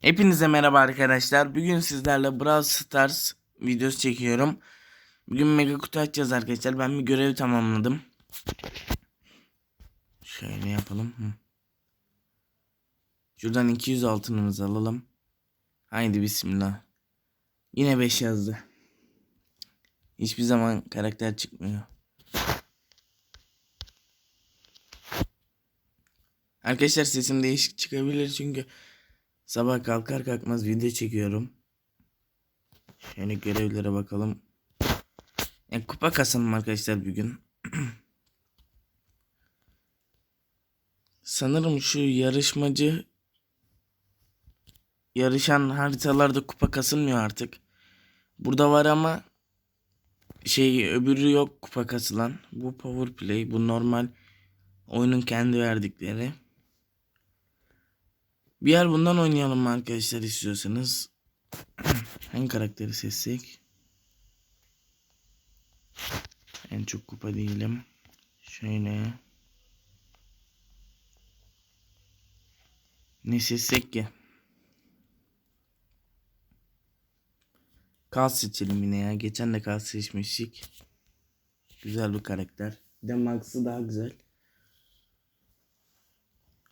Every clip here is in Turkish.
Hepinize merhaba arkadaşlar. Bugün sizlerle Brawl Stars videosu çekiyorum. Bugün mega kutu açacağız arkadaşlar. Ben bir görev tamamladım. Şöyle yapalım. Şuradan 200 altınımızı alalım. Haydi bismillah. Yine 5 yazdı. Hiçbir zaman karakter çıkmıyor. Arkadaşlar sesim değişik çıkabilir çünkü sabah kalkar kalkmaz video çekiyorum. Şöyle görevlere bakalım. E, kupa kasalım arkadaşlar bugün. Sanırım şu yarışmacı yarışan haritalarda kupa kasılmıyor artık. Burada var ama şey öbürü yok kupa kasılan. Bu power play, bu normal oyunun kendi verdikleri. Bir yer bundan oynayalım mı arkadaşlar istiyorsanız. Hangi karakteri seçsek? En çok kupa değilim. Şöyle. Ne seçsek ki? Kaz seçelim yine ya. Geçen de Kaz seçmiştik. Güzel bir karakter. Bir daha güzel.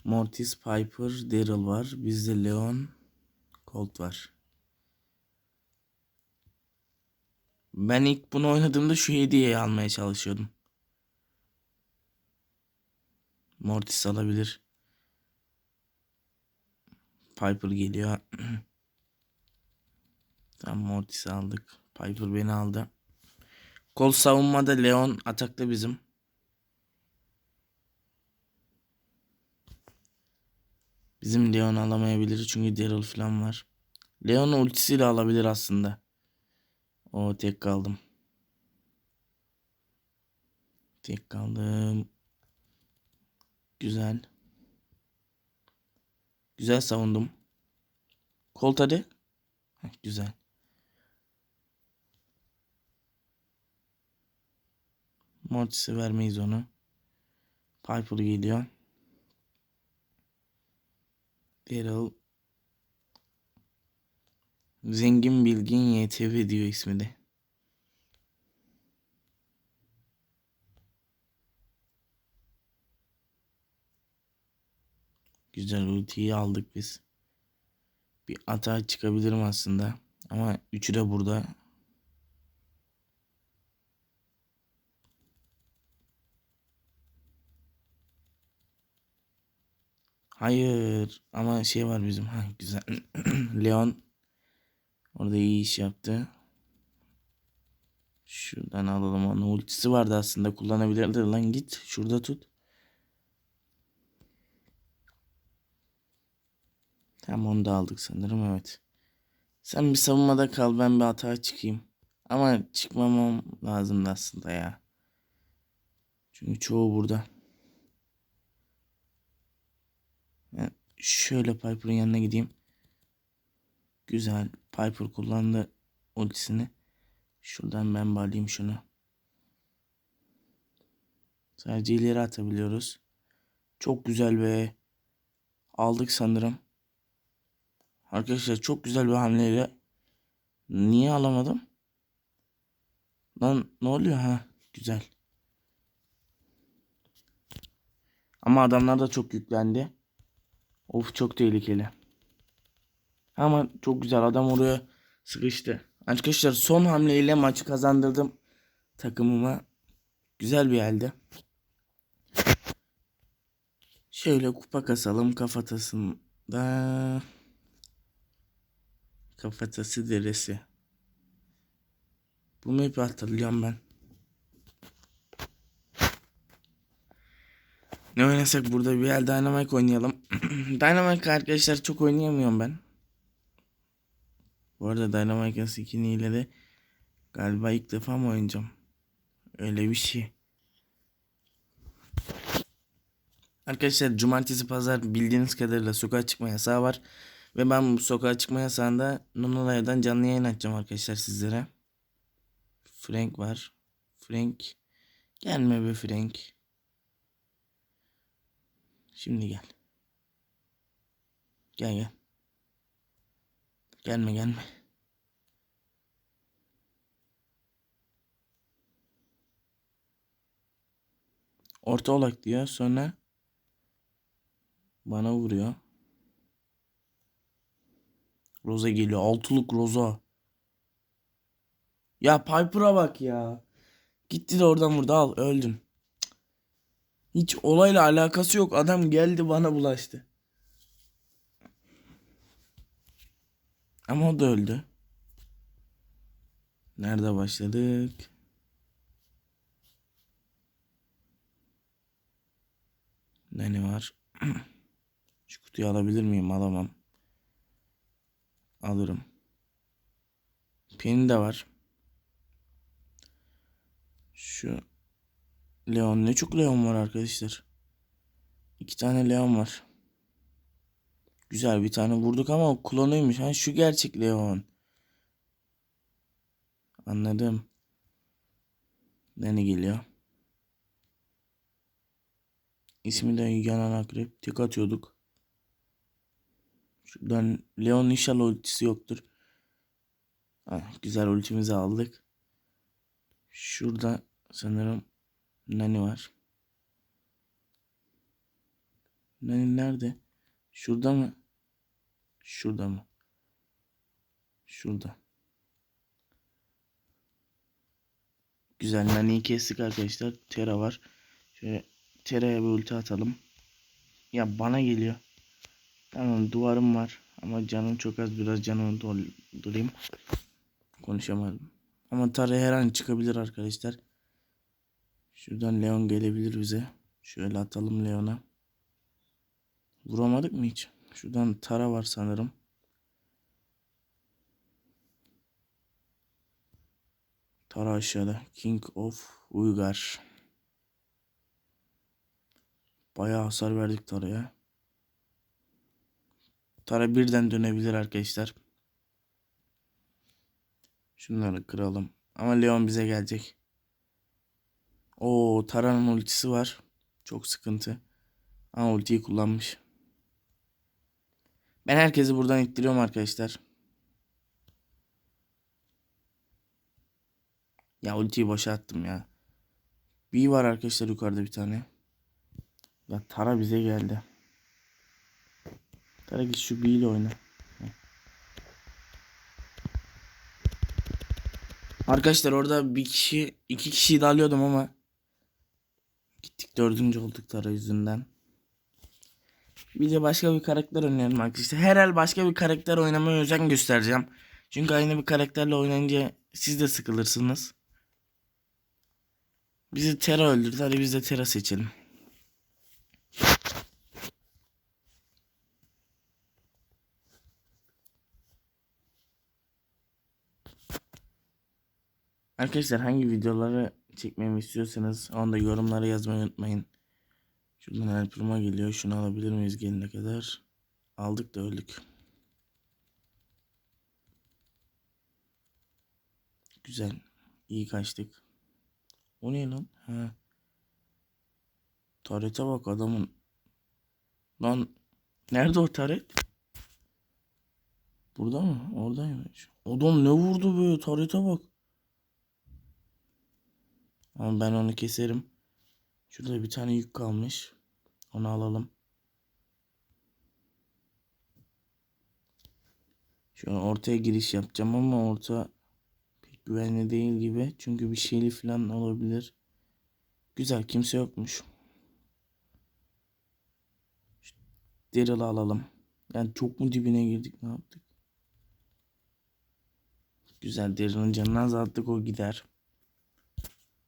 Mortis, Piper, Daryl var. Bizde Leon, Colt var. Ben ilk bunu oynadığımda şu hediyeyi almaya çalışıyordum. Mortis alabilir. Piper geliyor. tamam Mortis aldık. Piper beni aldı. Kol savunmada Leon atakta bizim. Bizim Leon alamayabilir çünkü Daryl falan var. Leon ultisiyle alabilir aslında. O tek kaldım. Tek kaldım. Güzel. Güzel savundum. Colt hadi. Heh, güzel. Mortis'e vermeyiz onu. Piper geliyor. Daryl Zengin Bilgin YTV diyor ismi de. Güzel ultiyi aldık biz. Bir atağa çıkabilirim aslında. Ama üçü de burada. Hayır ama şey var bizim. Ha güzel. Leon orada iyi iş yaptı. Şuradan alalım onu. Ultisi vardı aslında kullanabilirdi. Lan git şurada tut. Tamam onu da aldık sanırım evet. Sen bir savunmada kal ben bir hata çıkayım. Ama çıkmamam lazımdı aslında ya. Çünkü çoğu burada. Ben şöyle Piper'ın yanına gideyim. Güzel. Piper kullandı ultisini. Şuradan ben bağlayayım şunu. Sadece ileri atabiliyoruz. Çok güzel ve aldık sanırım. Arkadaşlar çok güzel bir hamleyle. Niye alamadım? Lan ne oluyor ha? Güzel. Ama adamlar da çok yüklendi. Of çok tehlikeli. Ama çok güzel adam oraya sıkıştı. Arkadaşlar son hamleyle maçı kazandırdım takımıma. Güzel bir elde. Şöyle kupa kasalım kafatasında. Kafatası deresi. Bunu hep hatırlıyorum ben. Ne oynasak burada bir el Dynamite oynayalım. Dynamite arkadaşlar çok oynayamıyorum ben. Bu arada Dynamite skiniyle de galiba ilk defa mı oynayacağım? Öyle bir şey. Arkadaşlar cumartesi pazar bildiğiniz kadarıyla sokağa çıkma yasağı var. Ve ben bu sokağa çıkma yasağında Nunulay'dan canlı yayın açacağım arkadaşlar sizlere. Frank var. Frank. Gelme be Frank. Şimdi gel. Gel gel. Gelme gelme. Orta olak diyor. Sonra bana vuruyor. Roza geliyor. Altılık Roza. Ya Piper'a bak ya. Gitti de oradan vurdu. Al öldün. Hiç olayla alakası yok. Adam geldi bana bulaştı. Ama o da öldü. Nerede başladık? Ne var? Şu kutuyu alabilir miyim? Alamam. Alırım. Pin de var. Şu Leon ne çok Leon var arkadaşlar. İki tane Leon var. Güzel bir tane vurduk ama o klonuymuş. Ha şu gerçek Leon. Anladım. Ne geliyor? İsmi de yanan akrep. Tek atıyorduk. Şuradan Leon inşallah ultisi yoktur. Ha, güzel ultimizi aldık. Şurada sanırım Nani var. Nani nerede? Şurada mı? Şurada mı? Şurada. Güzel Nani'yi kestik arkadaşlar. Tera var. Şöyle Tera'ya bir ulti atalım. Ya bana geliyor. Tamam duvarım var. Ama canım çok az. Biraz canımı doldurayım. Konuşamadım. Ama Tara her an çıkabilir arkadaşlar. Şuradan Leon gelebilir bize. Şöyle atalım Leon'a. Vuramadık mı hiç? Şuradan Tara var sanırım. Tara aşağıda. King of Uygar. Bayağı hasar verdik Tara'ya. Tara birden dönebilir arkadaşlar. Şunları kıralım. Ama Leon bize gelecek. O Tara'nın ultisi var. Çok sıkıntı. Ama ultiyi kullanmış. Ben herkesi buradan ittiriyorum arkadaşlar. Ya ultiyi boşa attım ya. Bir var arkadaşlar yukarıda bir tane. Ya Tara bize geldi. Tara git şu B ile oyna. Arkadaşlar orada bir kişi iki kişiyi de alıyordum ama gittik dördüncü olduk Tara yüzünden. Bir de başka bir karakter oynayalım arkadaşlar. Her el başka bir karakter oynamaya özen göstereceğim. Çünkü aynı bir karakterle oynayınca siz de sıkılırsınız. Bizi Tera öldürdü. Hadi biz de Tera seçelim. Arkadaşlar hangi videoları çekmemi istiyorsanız onu da yorumlara yazmayı unutmayın. Şuradan Alpırma geliyor. Şunu alabilir miyiz gelene kadar? Aldık da öldük. Güzel. İyi kaçtık. O ne lan? Ha. Tarete bak adamın. Lan nerede o taret? Burada mı? Oradaymış. Adam ne vurdu böyle tarete bak. Ama ben onu keserim. Şurada bir tane yük kalmış. Onu alalım. Şu an ortaya giriş yapacağım ama orta pek güvenli değil gibi. Çünkü bir şeyli falan olabilir. Güzel kimse yokmuş. Daryl'ı alalım. Yani çok mu dibine girdik ne yaptık? Güzel Daryl'ın canını azalttık o gider.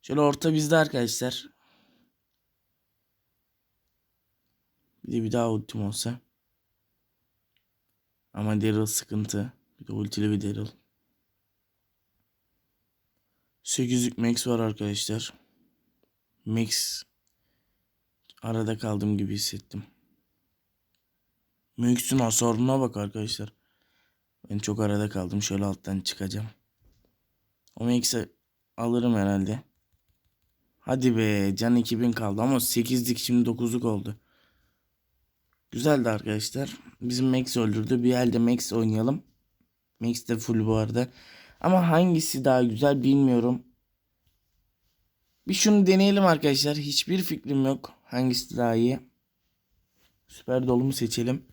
Şöyle orta bizde arkadaşlar. Bir de bir daha ultim olsa. Ama Daryl sıkıntı. Bir de ultili bir Daryl. 8'lük Max var arkadaşlar. Max arada kaldım gibi hissettim. Max'in hasarına bak arkadaşlar. Ben çok arada kaldım. Şöyle alttan çıkacağım. O Max'i alırım herhalde. Hadi be can 2000 kaldı ama 8'lik şimdi 9'luk oldu. Güzeldi arkadaşlar. Bizim Max öldürdü. Bir elde Max oynayalım. Max de full bu arada. Ama hangisi daha güzel bilmiyorum. Bir şunu deneyelim arkadaşlar. Hiçbir fikrim yok. Hangisi daha iyi. Süper dolumu seçelim.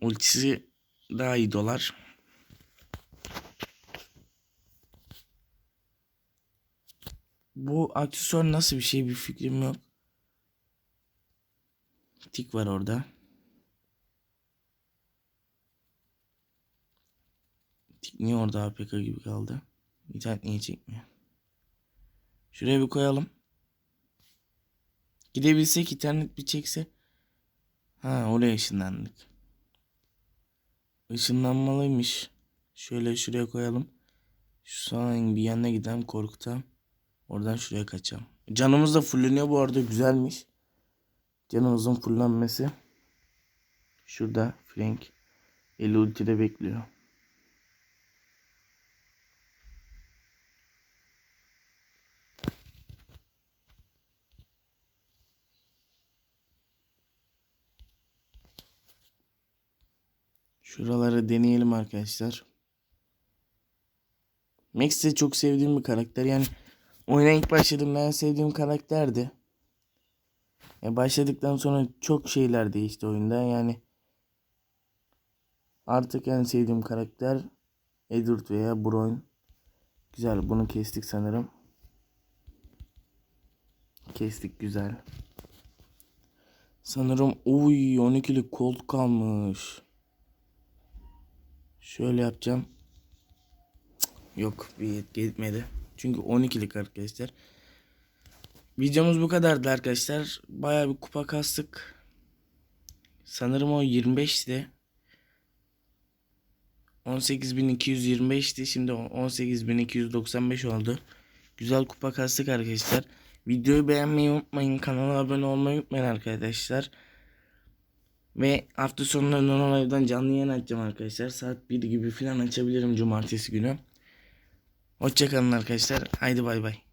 Ultisi daha iyi dolar. Bu aksesuar nasıl bir şey bir fikrim yok. Tik var orada. Tik niye orada APK gibi kaldı? İnternet niye çekmiyor? Şuraya bir koyalım. Gidebilsek internet bir çekse. Ha oraya ışınlandık. Işınlanmalıymış. Şöyle şuraya koyalım. Şu sağın bir yanına gidelim korkutam. Oradan şuraya kaçalım. Canımız da fulleniyor bu arada güzelmiş. Canımızın fullenmesi. Şurada Frank. Eli ultide bekliyor. Şuraları deneyelim arkadaşlar. Max çok sevdiğim bir karakter. Yani oyuna ilk başladığımda en sevdiğim karakterdi. E başladıktan sonra çok şeyler değişti oyunda. Yani artık en sevdiğim karakter Edward veya Brown. Güzel bunu kestik sanırım. Kestik güzel. Sanırım oy 12'lik Colt kalmış. Şöyle yapacağım. Yok bir gitmedi. Çünkü 12'lik arkadaşlar. Videomuz bu kadardı arkadaşlar. Bayağı bir kupa kastık. Sanırım o 25'ti. 18.225'ti. Şimdi 18.295 oldu. Güzel kupa kastık arkadaşlar. Videoyu beğenmeyi unutmayın. Kanala abone olmayı unutmayın arkadaşlar. Ve hafta sonları normal evden canlı yayın açacağım arkadaşlar. Saat 1 gibi falan açabilirim cumartesi günü. Hoşçakalın arkadaşlar. Haydi bay bay.